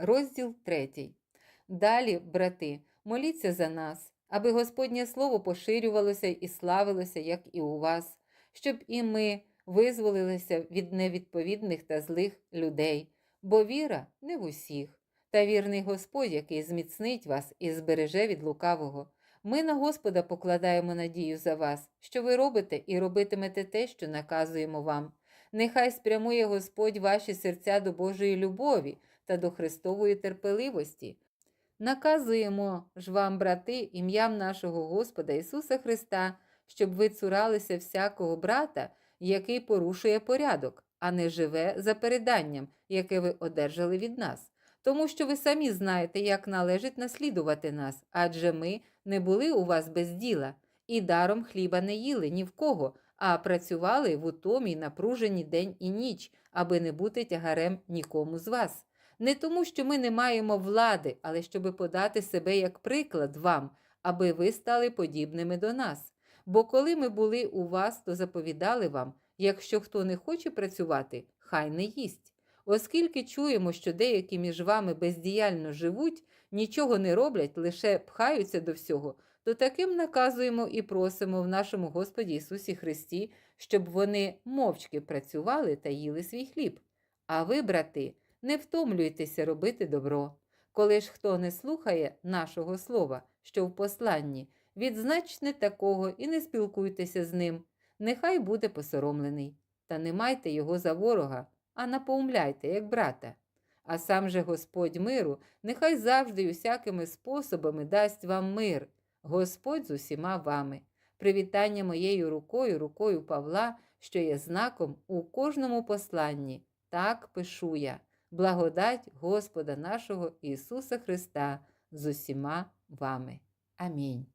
Розділ 3. Далі, брати, моліться за нас, аби Господнє Слово поширювалося і славилося, як і у вас, щоб і ми визволилися від невідповідних та злих людей, бо віра не в усіх, та вірний Господь, який зміцнить вас і збереже від лукавого. Ми на Господа покладаємо надію за вас, що ви робите і робитимете те, що наказуємо вам. Нехай спрямує Господь ваші серця до Божої любові та до Христової терпеливості. Наказуємо ж вам, брати, ім'ям нашого Господа Ісуса Христа, щоб ви цуралися всякого брата, який порушує порядок, а не живе за переданням, яке ви одержали від нас. Тому що ви самі знаєте, як належить наслідувати нас, адже ми не були у вас без діла, і даром хліба не їли ні в кого, а працювали в утомі напружені день і ніч, аби не бути тягарем нікому з вас. Не тому, що ми не маємо влади, але щоби подати себе як приклад вам, аби ви стали подібними до нас. Бо коли ми були у вас, то заповідали вам, якщо хто не хоче працювати, хай не їсть. Оскільки чуємо, що деякі між вами бездіяльно живуть, нічого не роблять, лише пхаються до всього, то таким наказуємо і просимо в нашому Господі Ісусі Христі, щоб вони мовчки працювали та їли свій хліб. А ви, брати, не втомлюйтеся робити добро. Коли ж хто не слухає нашого слова, що в посланні, відзначте такого і не спілкуйтеся з ним, нехай буде посоромлений, та не майте його за ворога, а напоумляйте, як брата. А сам же Господь миру, нехай завжди усякими способами дасть вам мир, Господь з усіма вами. Привітання моєю рукою, рукою Павла, що є знаком у кожному посланні. Так пишу я. Благодать Господа нашого Ісуса Христа з усіма вами. Амінь.